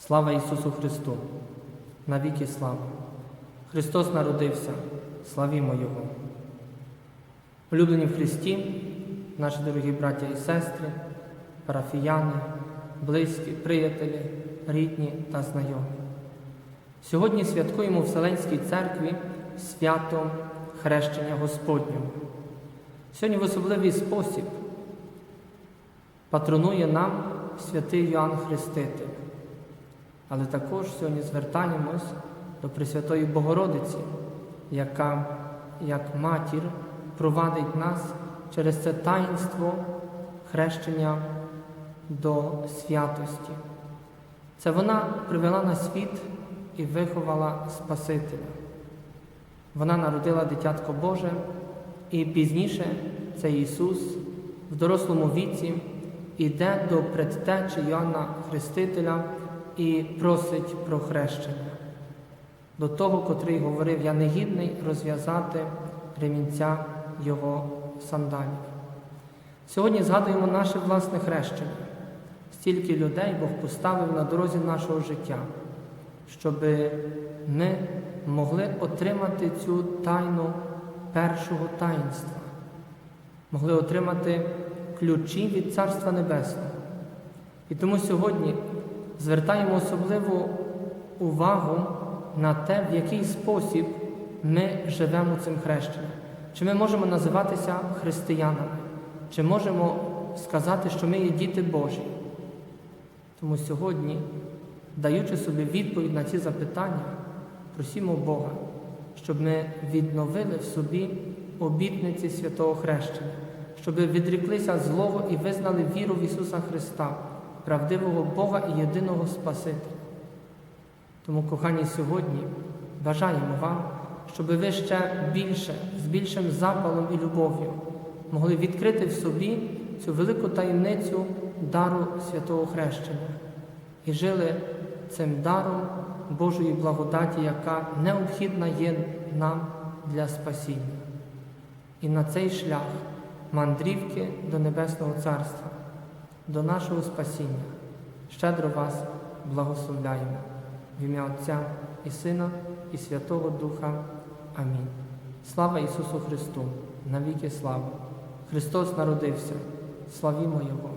Слава Ісусу Христу! Навіки слава! Христос народився, славімо Його! Улюблені в Христі, наші дорогі браття і сестри, парафіяни, близькі, приятелі, рідні та знайомі. Сьогодні святкуємо в Вселенській церкві свято Хрещення Господнього. Сьогодні в особливий спосіб патронує нам святий Йоанн Хреститель. Але також сьогодні звертаємось до Пресвятої Богородиці, яка, як матір, провадить нас через це таїнство хрещення до святості. Це вона привела на світ і виховала Спасителя. Вона народила дитятко Боже, і пізніше цей Ісус в дорослому віці йде до предтечі Йоанна Хрестителя і просить про хрещення. До того, котрий говорив, я не гідний розв'язати ремінця його сандалів. Сьогодні згадуємо наше власне хрещення. Стільки людей Бог поставив на дорозі нашого життя, щоб ми могли отримати цю тайну першого таїнства, могли отримати ключі від Царства Небесного. І тому сьогодні звертаємо особливу увагу на те, в який спосіб ми живемо цим хрещенням. Чи ми можемо називатися християнами, чи можемо сказати, що ми є діти Божі. Тому сьогодні, даючи собі відповідь на ці запитання, просімо Бога, щоб ми відновили в собі обітниці святого хрещення, щоб відріклися злого і визнали віру в Ісуса Христа, правдивого Бога і єдиного Спасителя. Тому, кохані, сьогодні бажаємо вам, щоб ви ще більше, з більшим запалом і любов'ю могли відкрити в собі цю велику таємницю дару святого хрещення і жили цим даром Божої благодаті, яка необхідна є нам для спасіння. І на цей шлях мандрівки до Небесного Царства, до нашого спасіння, щедро вас благословляємо. В ім'я Отця і Сина, і Святого Духа. Амінь. Слава Ісусу Христу! Навіки слава! Христос народився! Славімо Його!